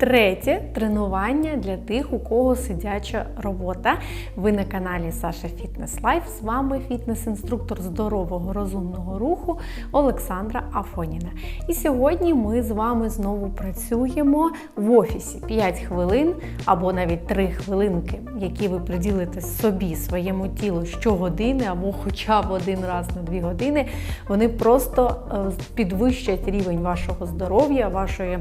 Третє тренування для тих, у кого сидяча робота. Ви на каналі Саша Фітнес Лайф. З вами фітнес-інструктор здорового розумного руху Олександра Афоніна. І сьогодні ми з вами знову працюємо в офісі 5 хвилин або навіть 3 хвилинки, які ви приділите собі, своєму тілу щогодини або хоча б один раз на 2 години. Вони просто е, підвищать рівень вашого здоров'я, вашої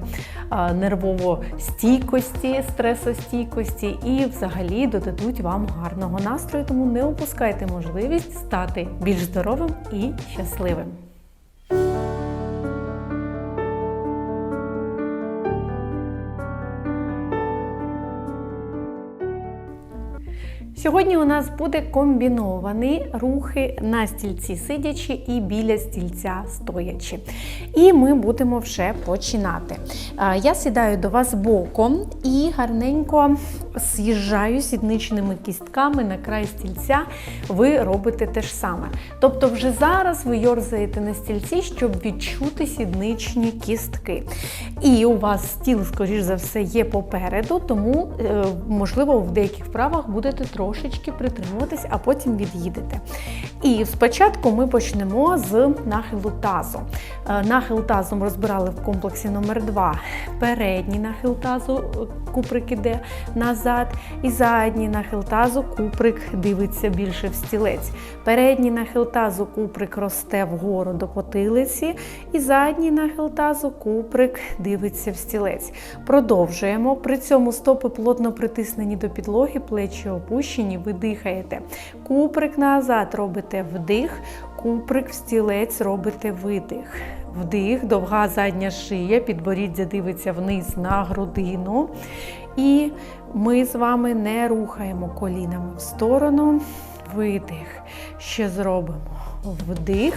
е, нервово стійкості, стресостійкості і взагалі додадуть вам гарного настрою, тому не упускайте можливість стати більш здоровим і щасливим. Сьогодні у нас буде комбіновані рухи на стільці сидячи і біля стільця стоячи. І ми будемо вже починати. Я сідаю до вас боком і гарненько з'їжджаю сідничними кістками на край стільця. Ви робите те ж саме. Тобто, вже зараз ви йорзаєте на стільці, щоб відчути сідничні кістки. І у вас стіл, скоріш за все, є попереду, тому, е, можливо, в деяких вправах будете трошечки притримуватись, а потім від'їдете. І спочатку ми почнемо з нахилу тазу. Е, Нахил тазом розбирали в комплексі номер 2 Передній нахил тазу, е, куприк іде назад, і задній нахил тазу, куприк дивиться більше в стілець. Передній нахил тазу, куприк росте вгору до потилиці, і задній нахил тазу, куприк дивиться в стілець. Продовжуємо. При цьому стопи плотно притиснені до підлоги, плечі опущені, ви дихаєте. Куприк назад робите вдих, куприк в стілець робите видих. Вдих, довга задня шия, підборіддя дивиться вниз на грудину. І ми з вами не рухаємо колінами в сторону. Видих. Ще зробимо вдих.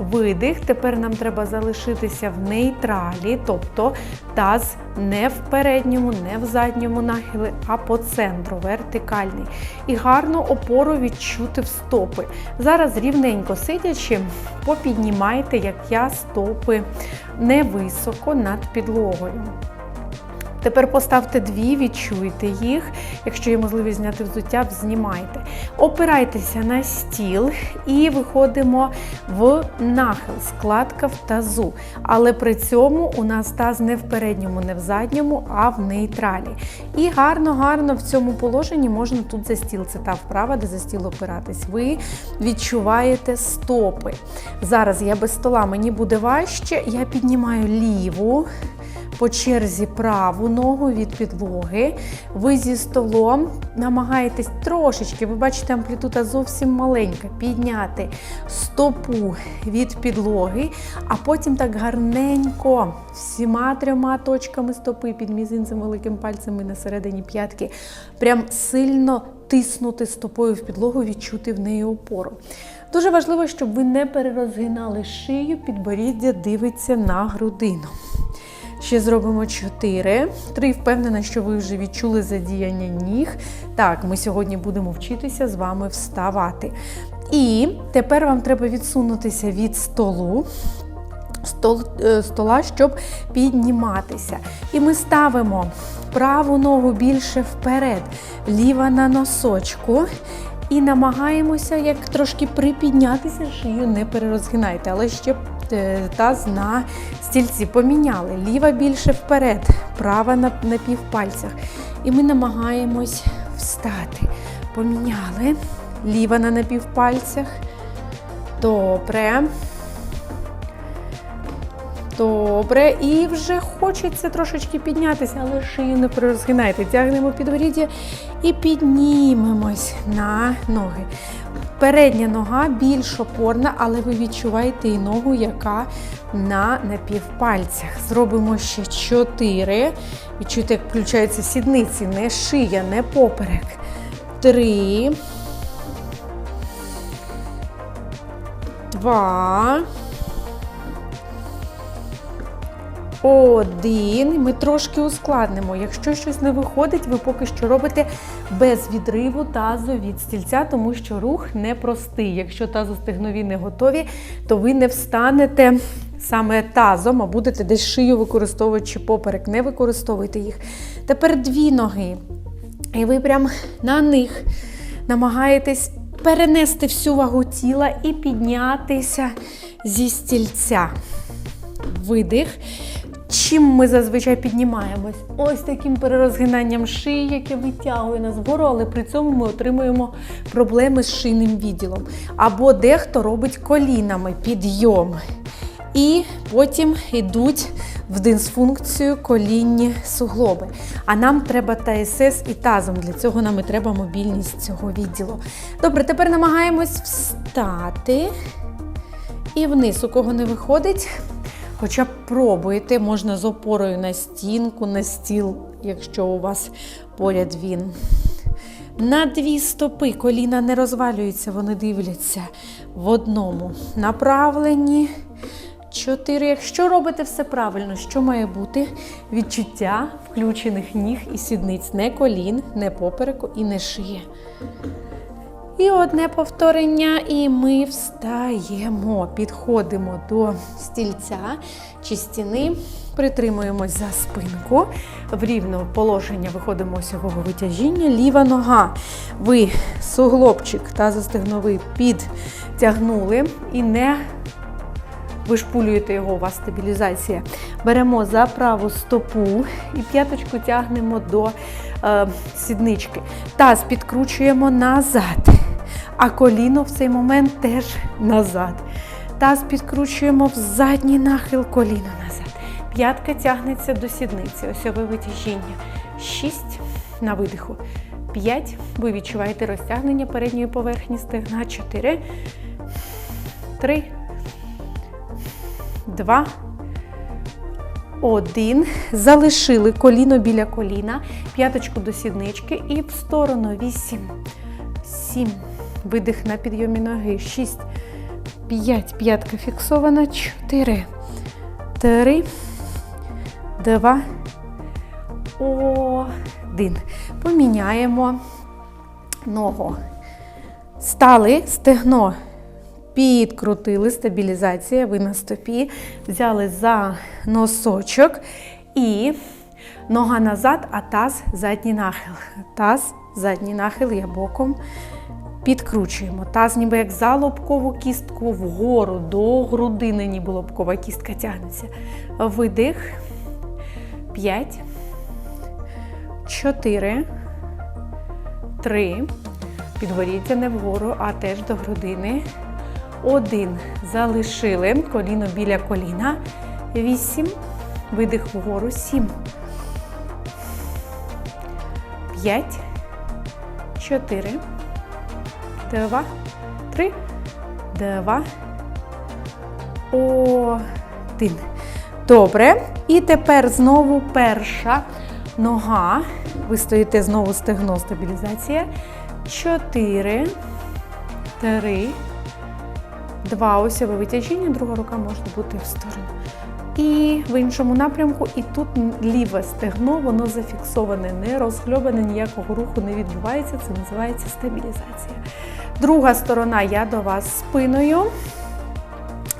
Видих. Тепер нам треба залишитися в нейтралі, тобто таз не в передньому, не в задньому нахилі, а по центру, вертикальний. І гарно опору відчути в стопи. Зараз рівненько сидячи, попіднімайте, як я, стопи невисоко над підлогою. Тепер поставте дві, відчуйте їх. Якщо є можливість зняти взуття, знімайте. Опирайтеся на стіл і виходимо в нахил, складка в тазу. Але при цьому у нас таз не в передньому, не в задньому, а в нейтралі. І гарно-гарно в цьому положенні можна тут за стіл. Це та вправа, де за стіл опиратись. Ви відчуваєте стопи. Зараз я без стола, мені буде важче. Я піднімаю ліву по черзі праву ногу від підлоги. Ви зі столом намагаєтесь трошечки, ви бачите, амплітуда зовсім маленька, підняти стопу від підлоги, а потім так гарненько всіма трьома точками стопи під мізинцем, великим пальцем і на середині п'ятки. Прям сильно тиснути стопою в підлогу, відчути в неї опору. Дуже важливо, щоб ви не перерозгинали шию, підборіддя дивиться на грудину. Ще зробимо 4. 3. Впевнена, що ви вже відчули задіяння ніг. Так, ми сьогодні будемо вчитися з вами вставати. І тепер вам треба відсунутися від столу. Стол, стола, щоб підніматися. І ми ставимо праву ногу більше вперед, ліва на носочку. І намагаємося як трошки припіднятися, шию не перерозгинайте, але ще таз на стільці поміняли. Ліва більше вперед, права на, на півпальцях. І ми намагаємось встати. Поміняли. Ліва на напівпальцях. Добре. Добре, і вже хочеться трошечки піднятися, але шию не перерозгинайте. Тягнемо підборіддя і піднімемось на ноги. Передня нога більш опорна, але ви відчуваєте і ногу, яка на напівпальцях. Зробимо ще 4. Відчуйте, як включаються сідниці, не шия, не поперек. Три. Два. Один. Ми трошки ускладнимо. Якщо щось не виходить, ви поки що робите без відриву тазу від стільця, тому що рух непростий. Якщо тазостегнові не готові, то ви не встанете саме тазом, а будете десь шию використовувати чи поперек, не використовуйте їх. Тепер дві ноги. І ви прям на них намагаєтесь перенести всю вагу тіла і піднятися зі стільця. Видих. Чим ми зазвичай піднімаємось? Ось таким перерозгинанням шиї, яке витягує нас вгору, але при цьому ми отримуємо проблеми з шийним відділом. Або дехто робить колінами підйом. І потім йдуть в дисфункцію колінні суглоби. А нам треба ТСС і тазом. Для цього нам і треба мобільність цього відділу. Добре, тепер намагаємось встати і вниз. У кого не виходить, хоча б пробуйте, можна з опорою на стінку, на стіл, якщо у вас поряд він. На дві стопи коліна не розвалюються, вони дивляться в одному направленні. Чотири. Якщо робите все правильно, що має бути? Відчуття включених ніг і сідниць, не колін, не попереку і не шиї. І одне повторення, і ми встаємо, підходимо до стільця чи стіни, притримуємось за спинку, в рівне положення виходимо осьового витяжіння, ліва нога. Ви суглобчик та застигновий підтягнули і не вишпулюєте його, у вас стабілізація. Беремо за праву стопу і п'яточку тягнемо до е, сіднички. Таз підкручуємо назад, а коліно в цей момент теж назад. Таз підкручуємо в задній нахил коліно назад. П'ятка тягнеться до сідниці, осьове витяжіння. Шість на видиху. П'ять. Ви відчуваєте розтягнення передньої поверхні стегна. Чотири. Три два, один. Залишили коліно біля коліна, п'яточку до сіднички і в сторону. Вісім, сім. Видих на підйомі ноги. Шість, п'ять. П'ятка фіксована. Чотири, три, два, один. Поміняємо ногу. Стали стегно підкрутили, стабілізація, ви на стопі, взяли за носочок і нога назад, а таз задній нахил. Таз, задній нахил, я боком підкручуємо. Таз ніби як за лобкову кістку вгору, до грудини, ніби лобкова кістка тягнеться. Видих. П'ять. Чотири. Три. Підборіться не вгору, а теж до грудини. Один. Залишили коліно біля коліна. Вісім. Видих вгору. Сім. П'ять. Чотири. Два. Три. Два. Один. Добре. І тепер знову перша нога. Ви стоїте знову стегно стабілізація. Чотири. Три. Два осьове витяжіння, друга рука може бути в сторону. І в іншому напрямку, і тут ліве стегно, воно зафіксоване, не розхльобане, ніякого руху не відбувається. Це називається стабілізація. Друга сторона я до вас спиною.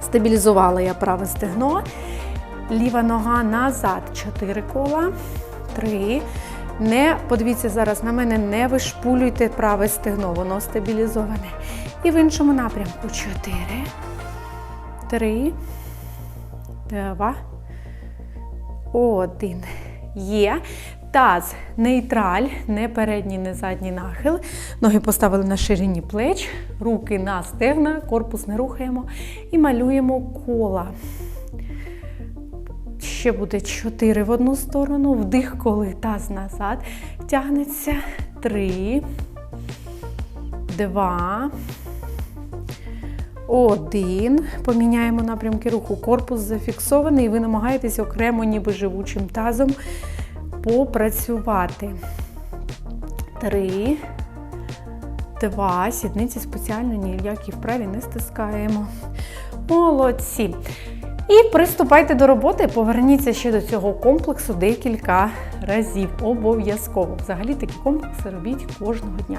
Стабілізувала я праве стегно. Ліва нога назад. Чотири кола. Три. Не подивіться зараз на мене, не вишпулюйте праве стегно, воно стабілізоване. І в іншому напрямку. Чотири. Три. Два. Один. Є. Таз нейтраль, не передній, не задній нахил. Ноги поставили на ширині плеч, руки на стегна, корпус не рухаємо і малюємо кола. Ще буде 4 в одну сторону. Вдих, коли таз назад. Тягнеться. 3, 2, 1. Поміняємо напрямки руху. Корпус зафіксований, і ви намагаєтесь окремо, ніби живучим тазом попрацювати. 3, 2. Сідниці спеціально ніякі вправі не стискаємо. Молодці. І приступайте до роботи, поверніться ще до цього комплексу декілька разів. Обов'язково. Взагалі такі комплекси робіть кожного дня.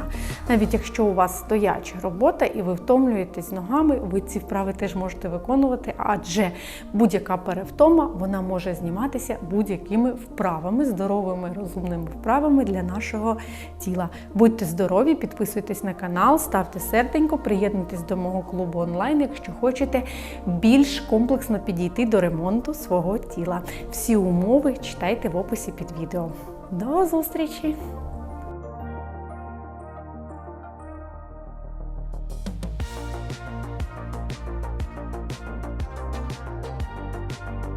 Навіть якщо у вас стояча робота і ви втомлюєтесь ногами, ви ці вправи теж можете виконувати, адже будь-яка перевтома вона може зніматися будь-якими вправами, здоровими, розумними вправами для нашого тіла. Будьте здорові, підписуйтесь на канал, ставте серденько, приєднуйтесь до мого клубу онлайн, якщо хочете більш комплексно підійти до ремонту свого тіла. Всі умови читайте в описі під відео. До зустрічі!